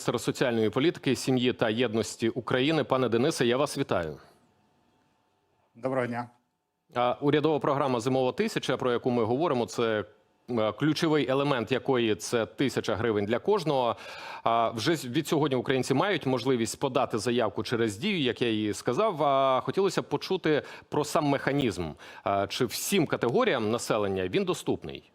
Міністр соціальної політики, сім'ї та єдності України. Пане Денисе, я вас вітаю. Доброго дня. Урядова програма Зимова тисяча, про яку ми говоримо, це е, ключовий елемент якої це тисяча гривень для кожного. А вже від сьогодні українці мають можливість подати заявку через дію, як я і сказав. А хотілося б почути про сам механізм. Чи всім категоріям населення він доступний?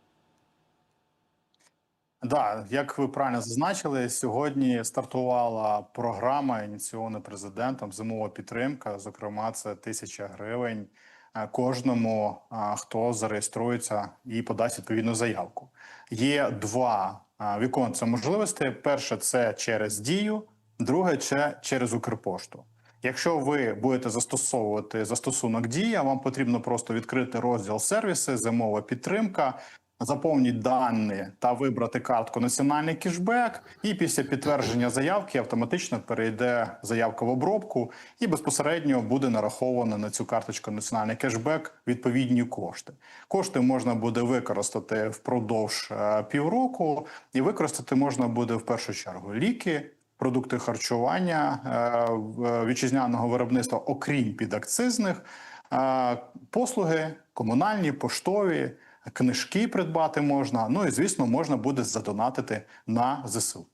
Да, як ви правильно зазначили, сьогодні стартувала програма ініційована президентом зимова підтримка. Зокрема, це тисяча гривень е, кожному, хто зареєструється і подасть відповідну заявку. Є два а, віконця можливостей: перше це через дію, друге це через Укрпошту. Якщо ви будете застосовувати застосунок дія, вам потрібно просто відкрити розділ сервіси, зимова підтримка. Заповніть дані та вибрати картку Національний кешбек, і після підтвердження заявки автоматично перейде заявка в обробку і безпосередньо буде нараховано на цю карточку Національний кешбек відповідні кошти. Кошти можна буде використати впродовж е, півроку, і використати можна буде в першу чергу ліки. Продукти харчування е, вітчизняного виробництва, окрім підакцизних, е, послуги комунальні, поштові, книжки придбати можна. Ну і звісно, можна буде задонатити на ЗСУ.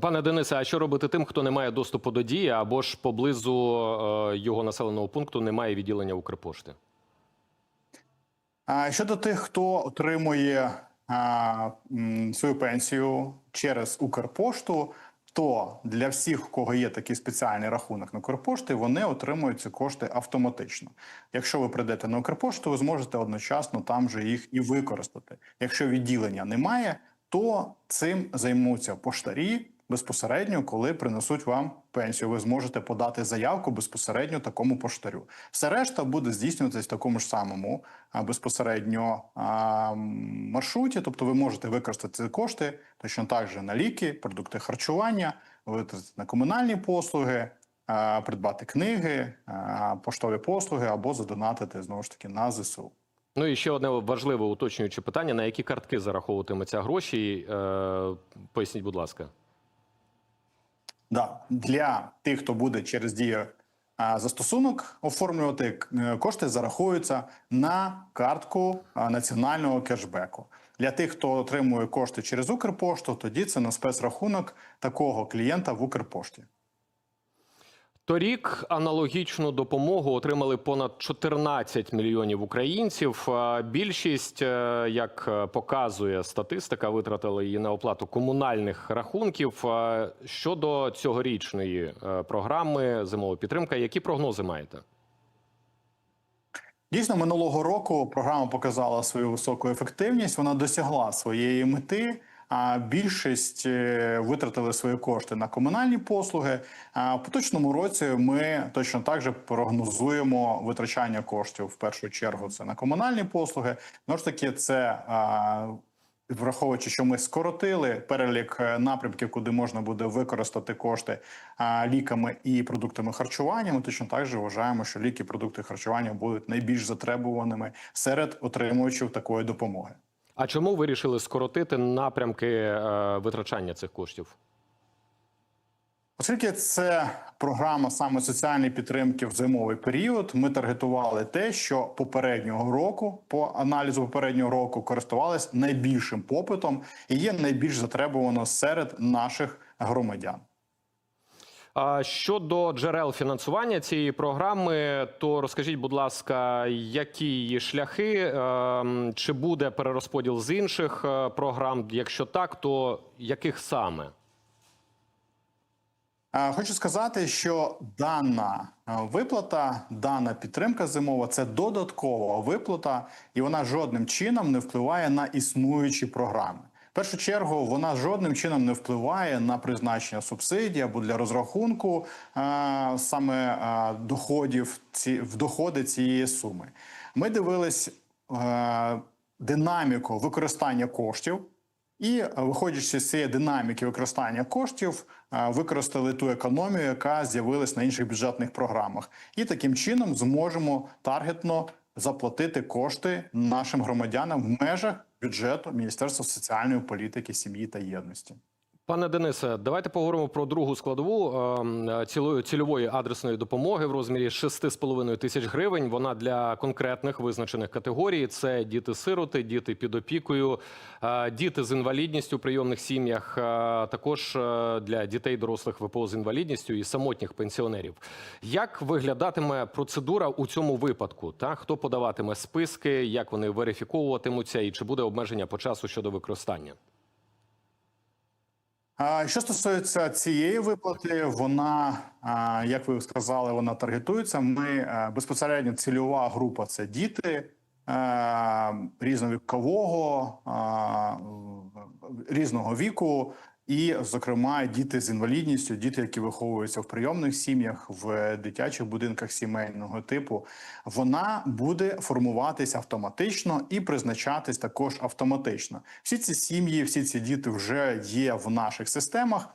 Пане Денисе, а що робити тим, хто не має доступу до дії або ж поблизу е, його населеного пункту немає відділення Укрпошти? А щодо тих, хто отримує свою пенсію через Укрпошту, то для всіх, у кого є такий спеціальний рахунок на Укрпошти, вони отримують ці кошти автоматично. Якщо ви прийдете на Укрпошту, ви зможете одночасно там же їх і використати. Якщо відділення немає, то цим займуться поштарі безпосередньо, коли принесуть вам пенсію. Ви зможете подати заявку безпосередньо такому поштарю. Все решта буде здійснюватись в такому ж самому безпосередньо маршруті. Тобто, ви можете використати ці кошти точно так же на ліки, продукти харчування, витратити на комунальні послуги. Придбати книги, поштові послуги або задонатити знову ж таки на ЗСУ. Ну і ще одне важливе уточнююче питання: на які картки зараховуватимуться гроші? Е, поясніть, будь ласка. Да, для тих, хто буде через дію застосунок оформлювати, е, кошти зарахуються на картку національного кешбеку. Для тих, хто отримує кошти через Укрпошту, тоді це на спецрахунок такого клієнта в Укрпошті. Торік аналогічну допомогу отримали понад 14 мільйонів українців. Більшість, е, як е, показує статистика, витратили її на оплату комунальних рахунків. Щодо цьогорічної е, програми зимова підтримка, які прогнози маєте? Дійсно, минулого року програма показала свою високу ефективність. Вона досягла своєї мети. А більшість е, витратили свої кошти на комунальні послуги. А в поточному році ми точно так же прогнозуємо витрачання коштів в першу чергу. Це на комунальні послуги. Знову ж таки, це враховуючи, що ми скоротили перелік е, напрямків, куди можна буде використати кошти ліками і продуктами харчування. Ми точно так же вважаємо, що ліки, продукти харчування будуть найбільш затребуваними серед отримувачів такої допомоги. А чому вирішили скоротити напрямки е, витрачання цих коштів? Оскільки це програма саме соціальної підтримки в зимовий період, ми таргетували те, що попереднього року, по аналізу попереднього року, користувалися найбільшим попитом і є найбільш затребувано серед наших громадян. Щодо джерел фінансування цієї програми, то розкажіть, будь ласка, які її шляхи, ем, чи буде перерозподіл з інших е, програм? Якщо так, то яких саме? Е, Хочу сказати, що дана е, виплата, дана підтримка зимова це додаткова виплата, і вона жодним чином не впливає на існуючі програми. Першу чергу вона жодним чином не впливає на призначення субсидій або для розрахунку е, саме е, доходів ці в доходи цієї суми. Ми дивились е, динаміку використання коштів. І виходячи з цієї динаміки використання коштів, використали ту економію, яка з'явилась на інших бюджетних програмах, і таким чином зможемо таргетно заплатити кошти нашим громадянам в межах бюджету Міністерства соціальної політики, сім'ї та єдності. Пане Денисе, давайте поговоримо про другу складову цільової адресної допомоги в розмірі 6,5 тисяч гривень. Вона для конкретних визначених категорій: це діти-сироти, діти під опікою, діти з інвалідністю в прийомних сім'ях, також для дітей дорослих ВПО з інвалідністю і самотніх пенсіонерів. Як виглядатиме процедура у цьому випадку? Та хто подаватиме списки, як вони верифіковуватимуться, і чи буде обмеження по часу щодо використання? Що стосується цієї виплати, вона, як ви сказали, вона таргетується. Ми е, безпосередньо цільова група це діти е, різновікового, різного віку, і, зокрема, діти з інвалідністю, діти, які виховуються в прийомних сім'ях, в дитячих будинках сімейного типу, вона буде формуватися автоматично і призначатись також автоматично. Всі ці сім'ї, всі ці діти вже є в наших системах.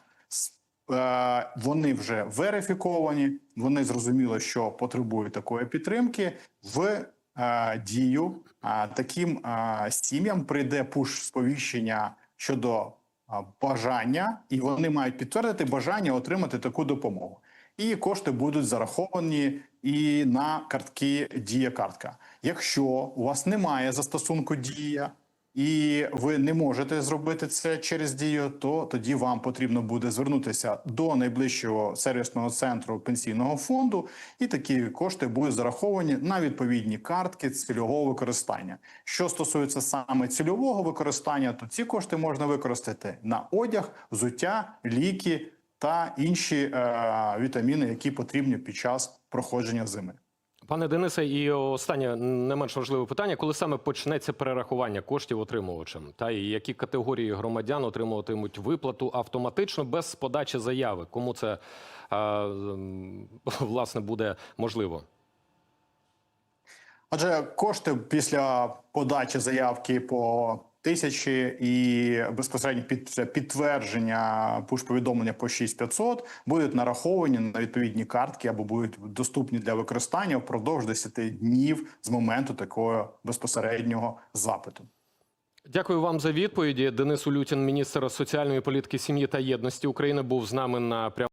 Е, Вони вже верифіковані, вони зрозуміли, що потребують такої підтримки. В е, дію таким е, сім'ям прийде пуш сповіщення щодо бажання, і вони мають підтвердити бажання отримати таку допомогу. І кошти будуть зараховані і на картки Дія картка. Якщо у вас немає застосунку Дія, і ви не можете зробити це через дію, то тоді вам потрібно буде звернутися до найближчого сервісного центру пенсійного фонду, і такі кошти будуть зараховані на відповідні картки цільового використання. Що стосується саме цільового використання, то ці кошти можна використати на одяг, взуття, ліки та інші е, вітаміни, які потрібні під час проходження зими. Пане Денисе, і останнє не менш важливе питання: коли саме почнеться перерахування коштів отримувачам, та і які категорії громадян отримуватимуть виплату автоматично без подачі заяви? Кому це е, власне буде можливо? Адже кошти після подачі заявки по тисячі і безпосередньо під підтвердження пуш-повідомлення по 6500 будуть нараховані на відповідні картки або будуть доступні для використання впродовж 10 днів з моменту такого безпосереднього запиту. Дякую вам за відповіді. Денис Улютін, міністр соціальної політики, сім'ї та єдності України, був з нами на прямому.